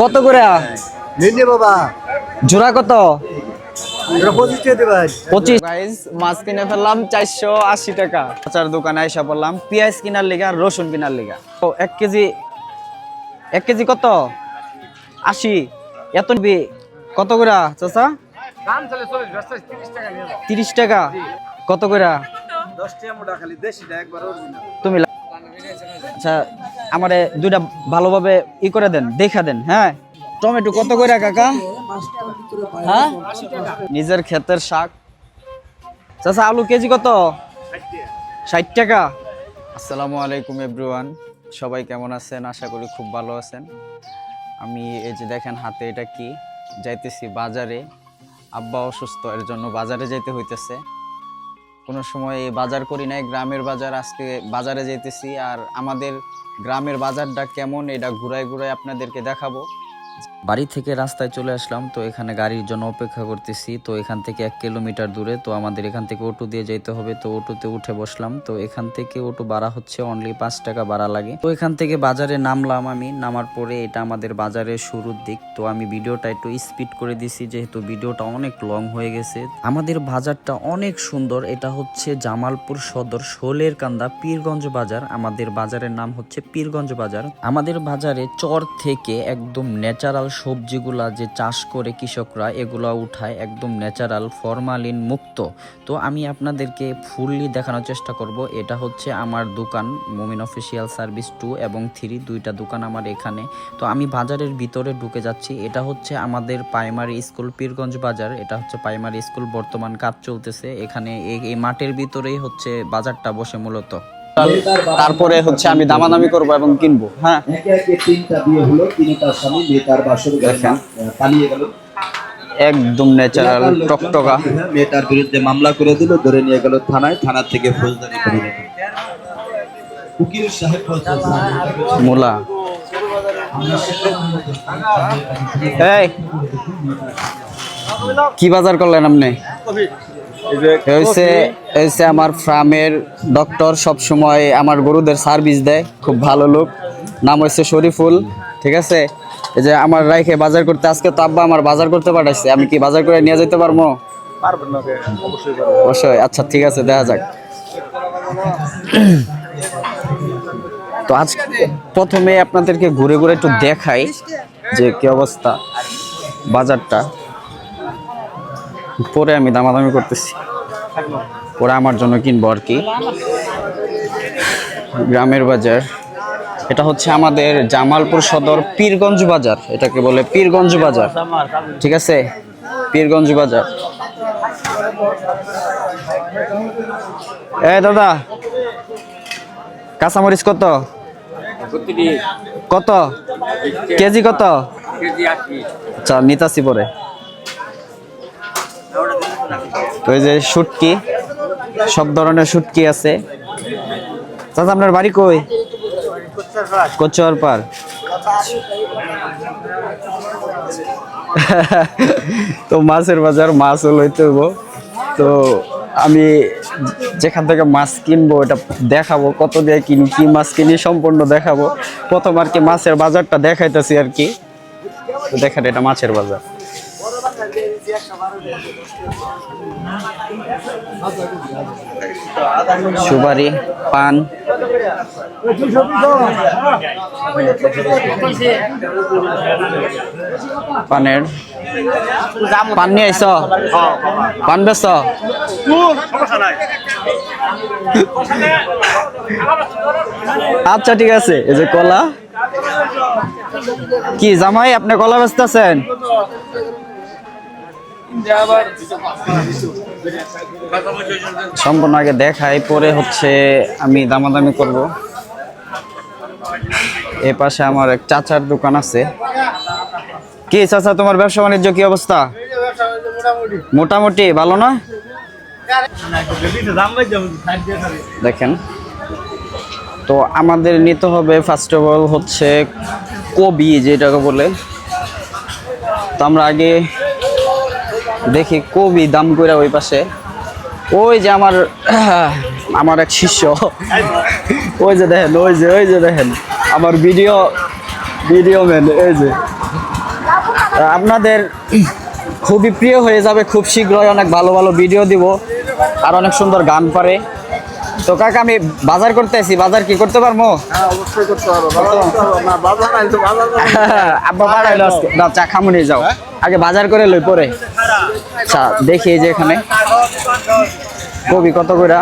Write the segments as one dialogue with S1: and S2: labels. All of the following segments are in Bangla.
S1: কত করে?
S2: নিয়ে বাবা।
S1: জোড়া কত? মাছ কিনে ফেললাম চারশো আশি টাকা। আচার দোকানে আইসা পড়লাম পেঁয়াজ কেনার লিগা আর রসুন কেনার লিগা। তো এক কেজি এক কেজি কত? আশি। এত নিবি? কত করে চাচা? তিরিশ টাকা। কত করে? তুমি আচ্ছা আমারে দুইটা ভালোভাবে ই করে দেন, দেখা দেন হ্যাঁ? টমেটো কত করে কাকা? হ্যাঁ? নিজের ক্ষেতের শাক। চাচা, আলু কেজি কত? ষাট টাকা। আসসালামু আলাইকুম এভরিওয়ান সবাই কেমন আছেন? আশা করি খুব ভালো আছেন। আমি এই যে দেখেন হাতে এটা কি? যাইতেছি বাজারে। আব্বা অসুস্থ, এর জন্য বাজারে যাইতে হইতেছে। কোনো সময় বাজার করি নাই, গ্রামের বাজার, আজকে বাজারে যেতেছি আর আমাদের গ্রামের বাজারটা কেমন, এটা ঘুরায় ঘুরায় আপনাদেরকে দেখাবো। বাড়ি থেকে রাস্তায় চলে আসলাম, তো এখানে গাড়ির জন্য অপেক্ষা করতেছি। তো এখান থেকে এক কিলোমিটার দূরে, তো আমাদের এখান থেকে অটো দিয়ে যেতে হবে। তো অটোতে উঠে বসলাম, তো এখান থেকে অটো ভাড়া হচ্ছে অনলি পাঁচ টাকা ভাড়া লাগে। তো এখান থেকে বাজারে নামলাম আমি, নামার পরে এটা আমাদের বাজারের শুরুর দিক। তো আমি ভিডিওটা একটু স্পিড করে দিছি, যেহেতু ভিডিওটা অনেক লং হয়ে গেছে। আমাদের বাজারটা অনেক সুন্দর, এটা হচ্ছে জামালপুর সদর শোলের কান্দা পীরগঞ্জ বাজার। আমাদের বাজারের নাম হচ্ছে পীরগঞ্জ বাজার। আমাদের বাজারে চর থেকে একদম ন্যাচারাল সবজিগুলা যে চাষ করে কৃষকরা, এগুলা উঠায় একদম ন্যাচারাল, ফরমালিন মুক্ত। তো আমি আপনাদেরকে ফুললি দেখানোর চেষ্টা করব। এটা হচ্ছে আমার দোকান, মোমিন অফিসিয়াল সার্ভিস টু এবং থ্রি, দুইটা দোকান আমার এখানে। তো আমি বাজারের ভিতরে ঢুকে যাচ্ছি। এটা হচ্ছে আমাদের প্রাইমারি স্কুল, পীরগঞ্জ বাজার। এটা হচ্ছে প্রাইমারি স্কুল, বর্তমান কাজ চলতেছে। এখানে এই- মাঠের ভিতরেই হচ্ছে বাজারটা বসে মূলত। তারপরে হচ্ছে আমি দামাদামি করব এবং কিনবো হ্যাঁ।
S3: একে একে তিনটা বিয়ে হলো তিনি তার স্বামী মেয়ে তার বাসর
S1: দেখেন।
S3: পালিয়ে গেল।
S1: একদম ন্যাচারাল টকটকা।
S3: মেয়ে তার বিরুদ্ধে মামলা করে দিল ধরে নিয়ে গেল থানায় থানা থেকে ফৌজদারি করে দিল উকিল সাহেব
S1: মূলা। এই। কি বাজার করলেন আপনি? এই হয়েছে আমার ফার্মের ডক্টর সব সময় আমার গরুদের সার্ভিস দেয় খুব ভালো লোক। নাম হচ্ছে শরীফুল ঠিক আছে? এই যে আমার রাইখে বাজার করতে আজকে তো আব্বা আমার বাজার করতে পাঠাইছে আমি কি বাজার করে নিয়ে যেতে পারব? অবশ্যই আচ্ছা ঠিক আছে দেখা যাক। তো আজ প্রথমে আপনাদেরকে ঘুরে ঘুরে একটু দেখাই যে কি অবস্থা বাজারটা। পরে আমি দামাদামি করতেছি। পরে আমার জন্য কিনবো আর কি। গ্রামের বাজার। এটা হচ্ছে আমাদের জামালপুর সদর পীরগঞ্জ বাজার এটাকে বলে পীরগঞ্জ বাজার। ঠিক আছে? পীরগঞ্জ বাজার। এ দাদা কাঁচামরিচ কত? কত? কেজি কত? আচ্ছা নিতাছি পরে। এই যে শুটকি, সব ধরনের শুটকি আছে। চাচা, আপনার বাড়ি কই? কোচর পার তো মাছের বাজার, মাছ লইতে হইব। তো আমি যেখান থেকে মাছ কিনবো, এটা দেখাবো, কত দিয়ে কিনি, কি মাছ কিনি সম্পূর্ণ দেখাবো। প্রথম আর কি মাছের বাজারটা দেখাইতেছি আর কি। তো দেখেন, এটা মাছের বাজার। সুপারি, পান। পানের। পান নিয়ে আইস পান বেচ আচ্ছা ঠিক আছে। এই যে কলা। কি জামাই, আপনি কলা বেচতেছেন? সম্পূর্ণ আগে দেখাই, পরে হচ্ছে আমি দামাদামি করব। এ পাশে আমার এক চাচার দোকান আছে। কি চাচা, তোমার ব্যবসা বাণিজ্য কি অবস্থা? মোটামুটি, ভালো না? দেখেন, তো আমাদের নিতে হবে ফার্স্ট অফ অল হচ্ছে কবি, যেটাকে বলে। তো আমরা আগে দেখি কবি দাম করে ওই পাশে। ওই যে আমার আমার এক শিষ্য। ওই যে দেখেন, ওই যে ওই যে দেখেন। আমার ভিডিও ভিডিও ম্যান এই যে। আপনাদের খুবই প্রিয় হয়ে যাবে, খুব শীঘ্রই অনেক ভালো ভালো ভিডিও দিব। আর অনেক সুন্দর গান পারে। তো কাকা আমি বাজার করতে আছি বাজার কি করতে পারব?
S2: হ্যাঁ।
S1: আব্বা পাঠাইলো চা খামু নিয়ে যাও। আগে বাজার করে লই পরে। আচ্ছা দেখি যে এখানে। কবি কত করে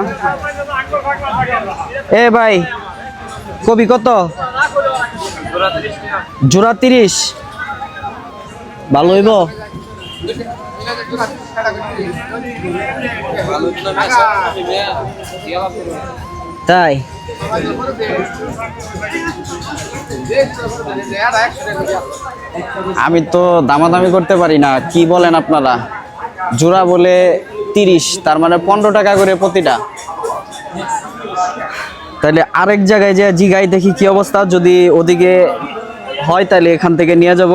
S1: এ ভাই কবি কত? জোড়া তিরিশ। ভালো হইব? তাই? আমি তো দামাদামি করতে পারি না, কি বলেন আপনারা? জোড়া বলে তিরিশ, তার মানে পনেরো টাকা করে প্রতিটা। তাহলে আরেক জায়গায় যে জিগাই দেখি কি অবস্থা, যদি ওদিকে হয় তাহলে এখান থেকে নিয়ে যাব।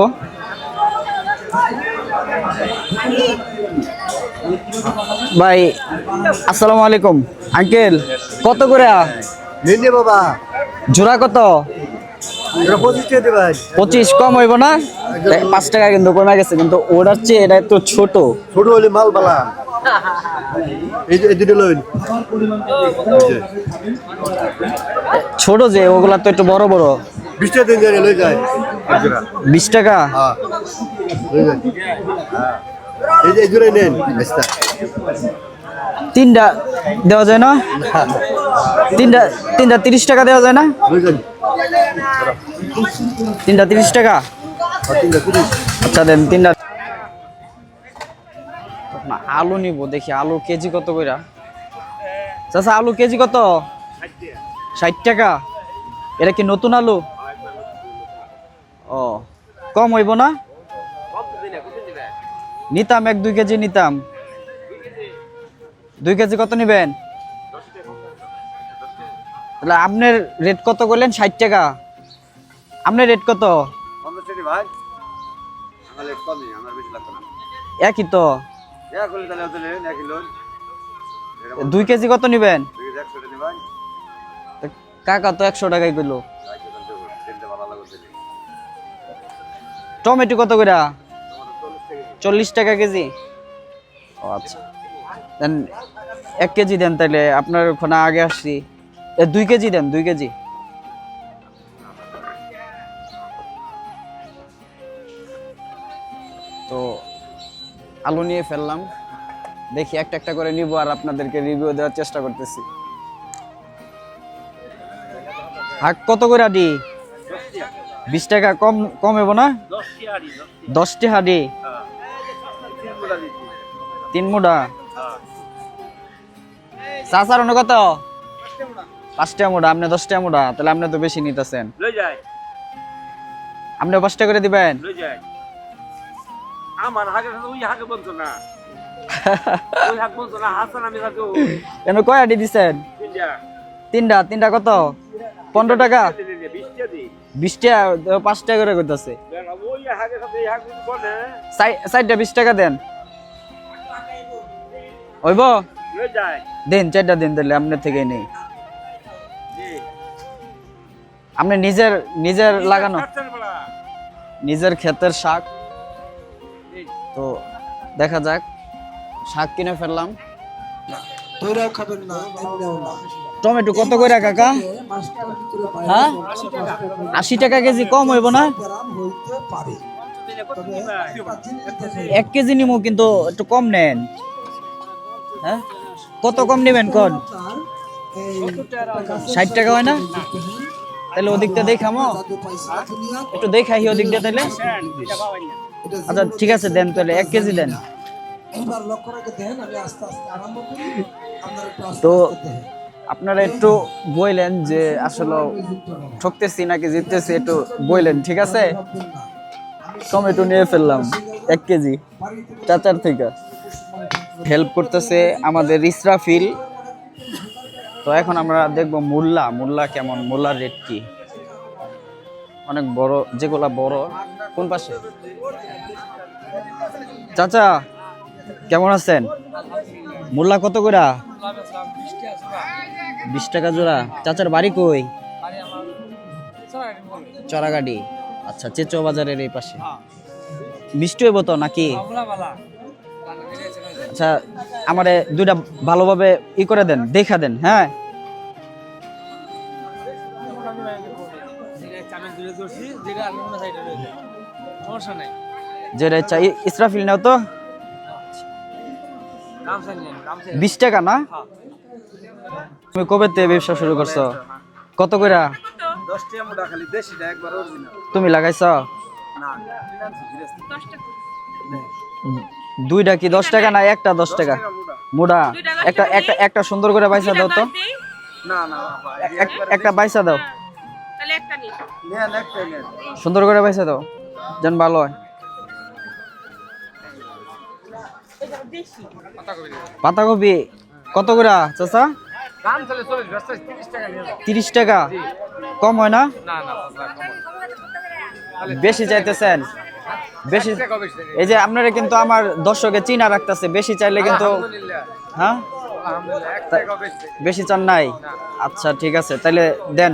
S1: ভাই আসসালামু আলাইকুম। আঙ্কেল কত করে?
S2: নিন বাবা।
S1: জোড়া কত?
S2: পঁচিশ
S1: কম হইব না? পাঁচ টাকা কিন্তু কমে গেছে কিন্তু ওটার চেয়ে এটা একটু ছোট।
S2: ছোট হলে মাল বালা
S1: ছোট যে ওগুলা তো একটু বড় বড়।
S2: বিশ টাকা।
S1: বিশ টাকা?
S2: হ্যাঁ। এই যে এই নেন বেচটা।
S1: তিনটা দেওয়া যায় না? তিনটা তিনটা তিরিশ টাকা দেওয়া যায় না? তিনটা তিরিশ টাকা? আচ্ছা দেন তিনটা। না আলু নিব দেখি আলু কেজি কত কইরা? চাচা আলু কেজি কত? ষাট টাকা। এটা কি নতুন আলু? ও কম হইব না? নিতাম এক দুই কেজি নিতাম। দুই কেজি কত নিবেন? তাহলে আপনার রেট কত করলেন? ষাট টাকা। আপনার রেট কত? একই তো। দুই কেজি কত নিবেন? কাকা তো একশো টাকাই
S2: লাগছে
S1: টমেটো কত করে চল্লিশ টাকা কেজি। ও আচ্ছা। দেন এক কেজি দেন তাহলে আপনার ওখানে আগে আসছি। এ দুই কেজি দেন দুই কেজি। তো আলু নিয়ে ফেললাম। দেখি একটা একটা করে নিব আর আপনাদেরকে রিভিউ দেওয়ার চেষ্টা করতেছি। হাক কত করে আডি বিশ টাকা কম কম হব না? দশটি হাডি তিন মুডা চাচার অন্য কত? পাঁচটা মুডা আপনি দশটা মুডা তাহলে আপনি তো বেশি নিতেছেন। আপনি পাঁচটা করে দিবেন?
S4: আমার হাগে ওই হাগে বলতো না। ওই হাগ বলতো না হাসান আমি থাকো
S1: কেন কয় আডি দিছেন?
S4: তিনটা।
S1: তিনটা কত? পনেরো টাকা?
S4: বিশটা
S1: পাঁচ টাকা করে করতেছে চারটা বিশ টাকা দেন। হইব দিন চারটা দিন তাহলে আপনার থেকে নেই। আপনি নিজের নিজের লাগানো। নিজের ক্ষেতের শাক। তো দেখা যাক শাক কিনে ফেললাম।
S5: তোরাও খাবেন না এমনিও না।
S1: টমেটো কত করে কাকা? হ্যাঁ? আশি টাকা কেজি কম হইব না? এক কেজি নিমো কিন্তু একটু কম নেন। হ্যাঁ? কত কম নেবেন কোন? ষাট টাকা হয় না? তাহলে ওদিকটা দেখামো। একটু দেখাই ওদিকটা তাহলে। আচ্ছা ঠিক আছে, দেন তাহলে, এক কেজি দেন। তো আপনারা একটু বইলেন যে আসলে ঠকতেছি নাকি জিততেছি, একটু বইলেন, ঠিক আছে? টমেটো নিয়ে ফেললাম, এক কেজি, চাচার থেকে। হেল্প করতেছে আমাদের ইসরাফিল। তো এখন আমরা দেখব মোল্লা মোল্লা কেমন, মোল্লার রেট কি? অনেক বড়, যেগুলা বড়। কোন পাশে? চাচা, কেমন আছেন? মোল্লা কত করে বিশ টাকা জোড়া। চাচার বাড়ি কই? চড়াগাড়ি। আচ্ছা চেচো বাজারের এই পাশে। মিষ্টি হইব তো নাকি? আচ্ছা আমারে দুইটা ভালোভাবে ই করে দেন দেখা দেন হ্যাঁ?
S4: যেটা
S1: ইচ্ছা ইসরাফিল নাও তো। বিশ টাকা না। তুমি কবে থেকে ব্যবসা শুরু করছ? কত কইরা?
S4: অরিজিনাল
S1: তুমি লাগাইছ? দুইটা কি দশ টাকা না একটা দশ টাকা? মোটা একটা একটা একটা সুন্দর করে বাইসা দাও তো।
S4: না না
S1: এক- একটা বাইসা দাও।
S6: নেন।
S1: সুন্দর করে বাইসা দাও যেন ভালো হয়। পাতাকপি কত করে চাচা?
S4: দাম চলে চল্লিশ ব্যস্ত তিরিশ টাকা
S1: কম হয় না। বেশি চাইতেছেন? বেশি এই যে আপনারা কিন্তু আমার দর্শকে চিনা রাখতেছে বেশি চাইলে কিন্তু হ্যাঁ?
S4: বেশি
S1: চান নাই? আচ্ছা ঠিক আছে তাহলে দেন।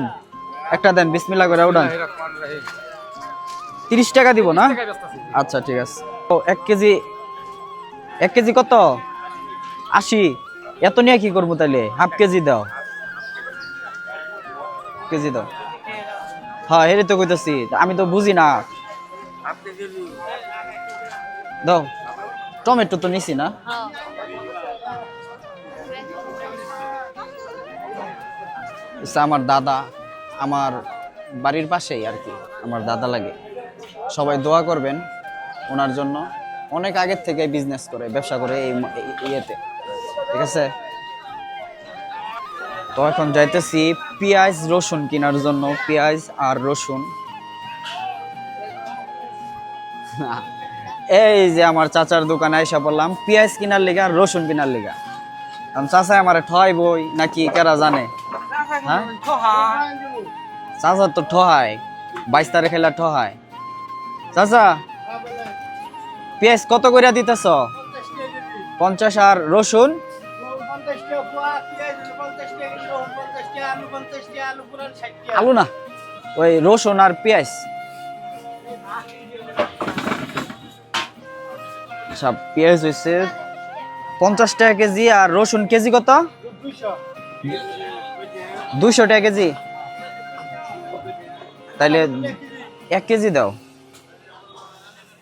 S1: একটা দেন বিসমিল্লা করে উঠান। তিরিশ টাকা দিব না? আচ্ছা ঠিক আছে। ও এক কেজি এক কেজি কত? আশি। এত নিয়ে কি করব তাহলে হাফ কেজি দাও। কেজি দাও। হ্যাঁ হেরে তো কইতেছি। আমি তো বুঝি না। দাও। টমেটো তো নিছি না। আমার দাদা, আমার বাড়ির পাশেই আর কি, আমার দাদা লাগে। সবাই দোয়া করবেন ওনার জন্য। অনেক আগের থেকে বিজনেস করে, ব্যবসা করে এই- ইয়েতে। ঠিক আছে? তো এখন যাইতেছি পেঁয়াজ, রসুন কেনার জন্য। পেঁয়াজ আর রসুন। এই যে আমার চাচার দোকানে আইসা বললাম পেঁয়াজ কিনার লিগা আর রসুন কিনার লিগা। কারণ চাচা আমার ঠয় বই, নাকি কারা জানে? হ্যাঁ? চাচা তো ঠহায় বাইশ তারিখ খেলা ঠহায় চাচা, পেঁয়াজ কত করে দিতেছ? পঞ্চাশ আর রসুন? আলু না, ওই রসুন আর পেঁয়াজ। আচ্ছা পেঁয়াজ হয়েছে পঞ্চাশ টাকা কেজি আর রসুন কেজি কত? দুইশো টাকা কেজি। তাইলে এক কেজি দাও।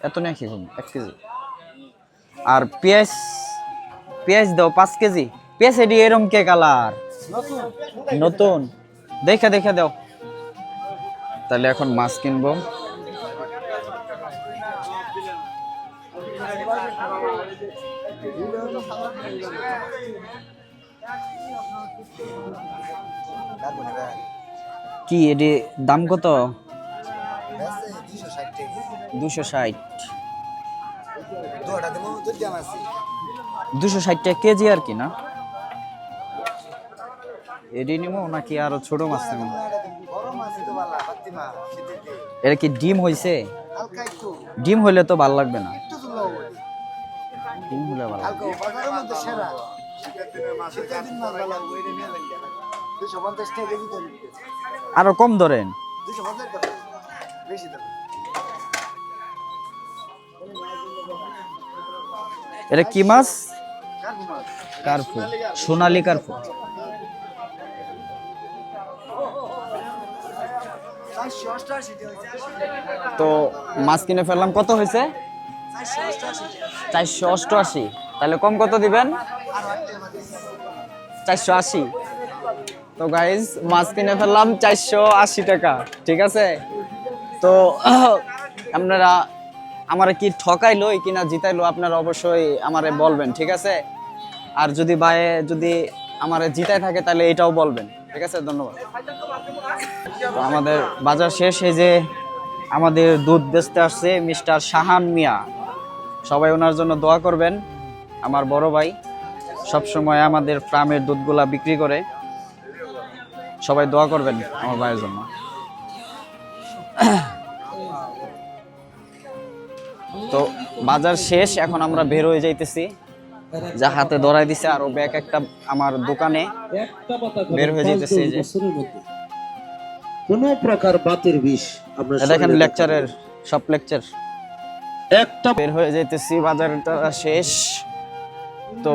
S1: এত না কি এক কেজি। আর পেঁয়াজ পেঁয়াজ দাও পাঁচ কেজি। পেঁয়াজ এটি এরম কে কালার? নতুন। দেখে দেখে দাও। তাহলে এখন মাছ কিনবো। কি এটি দাম কত? দুশো ষাট। দুশো ষাট টাকা কেজি আর কি না? এডি নিবো নাকি আরও ছোট মাছ নেব এটা কি ডিম হইছে? ডিম হইলে তো ভালো লাগবে না। হলে ভালো লাগবে আরও কম ধরেন। এটা কি মাছ? কার্পু সোনালি কার্পু। তো মাছ কিনে ফেললাম। কত হয়েছে? চারশো অষ্টআশি। তাহলে কম কত দিবেন? চারশো আশি। তো গাইজ মাছ কিনে ফেললাম চারশো আশি টাকা, ঠিক আছে? তো আপনারা আমারে কি ঠকাইলো কিনা জিতাইলো, আপনারা অবশ্যই আমারে বলবেন, ঠিক আছে? আর যদি বাইরে যদি আমারে জিতাই থাকে, তাহলে এটাও বলবেন, ঠিক আছে? ধন্যবাদ। তো আমাদের বাজার শেষ, এই যে আমাদের দুধ বেচতে আসছে মিস্টার শাহান মিয়া। সবাই ওনার জন্য দোয়া করবেন। আমার বড় ভাই সব সময় আমাদের ফার্মের দুধগুলা বিক্রি করে। সবাই দোয়া করবেন আমার ভাইয়ের জন্য। তো বাজার শেষ এখন আমরা বের হয়ে যাইতেছি। যা হাতে ধরাই দিছে আর ও ব্যাগ একটা আমার দোকানে বের হয়ে যেতেছে যে।
S7: কোন প্রকার বাতের বিষ আমরা
S1: দেখেন লেকচারের সব লেকচার
S3: একটা
S1: বের হয়ে যাইতেছি, বাজারটা শেষ। তো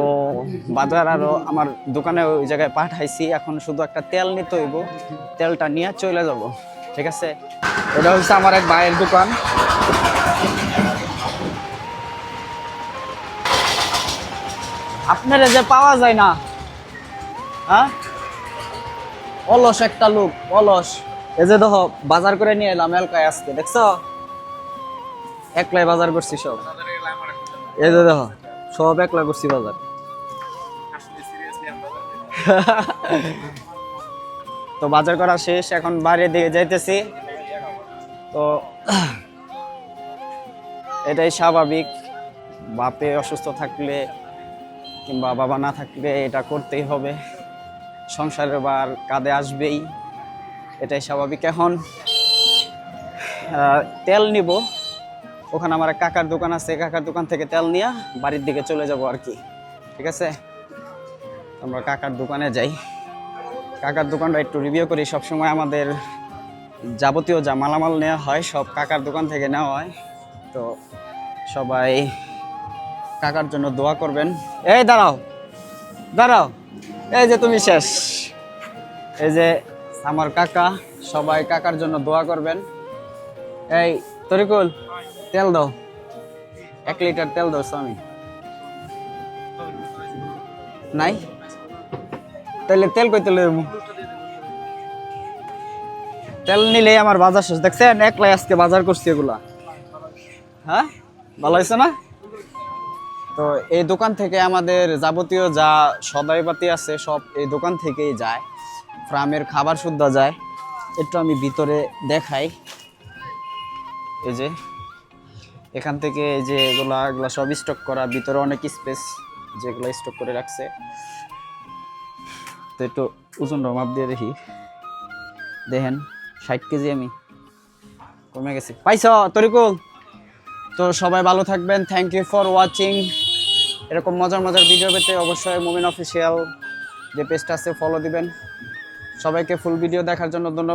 S1: বাজার আরও আমার দোকানে ওই জায়গায় পাঠাইছি, এখন শুধু একটা তেল নিতে হইব। তেলটা নিয়ে চলে যাব, ঠিক আছে? এটা হচ্ছে আমার এক ভাইয়ের দোকান। আপনারা যে পাওয়া যায় না হ্যাঁ? অলস একটা লোক, অলস। এই যে দেখো, বাজার করে নিয়ে এলাম, এলকায় আসতে, দেখছ? একলাই বাজার করছি সব। এই যে দেখো, সব একলা করছি বাজার। তো বাজার করা শেষ, এখন বাইরের দিকে যাইতেছি। তো এটাই স্বাভাবিক। বাপে অসুস্থ থাকলে কিংবা বাবা না থাকলে এটা করতেই হবে। সংসারের বার কাঁধে আসবেই। এটাই স্বাভাবিক এখন। তেল নিব। ওখানে আমার কাকার দোকান আছে কাকার দোকান থেকে তেল নিয়ে বাড়ির দিকে চলে যাব আর কি। ঠিক আছে? আমরা কাকার দোকানে যাই। কাকার দোকানটা একটু রিভিউ করি, সবসময় আমাদের যাবতীয় যা মালামাল নেওয়া হয়, সব কাকার দোকান থেকে নেওয়া হয়। তো সবাই কাকার জন্য দোয়া করবেন। এই দাঁড়াও দাঁড়াও, এই যে তুমি শেষ। এই যে আমার কাকা, সবাই কাকার জন্য দোয়া করবেন। এই তরিকুল, তেল দাও। এক লিটার তেল দাও স্বামী। নাই? তাহলে তেল কই তেল তেল নিলে আমার বাজার শেষ। দেখছেন, একলাই আজকে বাজার করছি এগুলা। হ্যাঁ? ভালো হয়েছে না? তো এই দোকান থেকে আমাদের যাবতীয় যা সদাইপাতি আছে, সব এই দোকান থেকেই যায়। ফার্মের খাবার শুদ্ধ যায়। একটু আমি ভিতরে দেখাই। এই যে, এখান থেকে এই যে এগুলা এগুলা সব স্টক করা, ভিতরে অনেক স্পেস যেগুলো স্টক করে রাখছে। তো একটু ওজন মাপ দিয়ে দেখি। দেখেন, ষাট কেজি আমি। কমে গেছি। পাইছ, তরিকুল? তো সবাই ভালো থাকবেন। থ্যাংক ইউ ফর ওয়াচিং এরকম মজার মজার ভিডিও পেতে অবশ্যই মুমিন অফিসিয়াল যে পেজটা আছে ফলো দিবেন। সবাইকে ফুল ভিডিও দেখার জন্য ধন্যবাদ।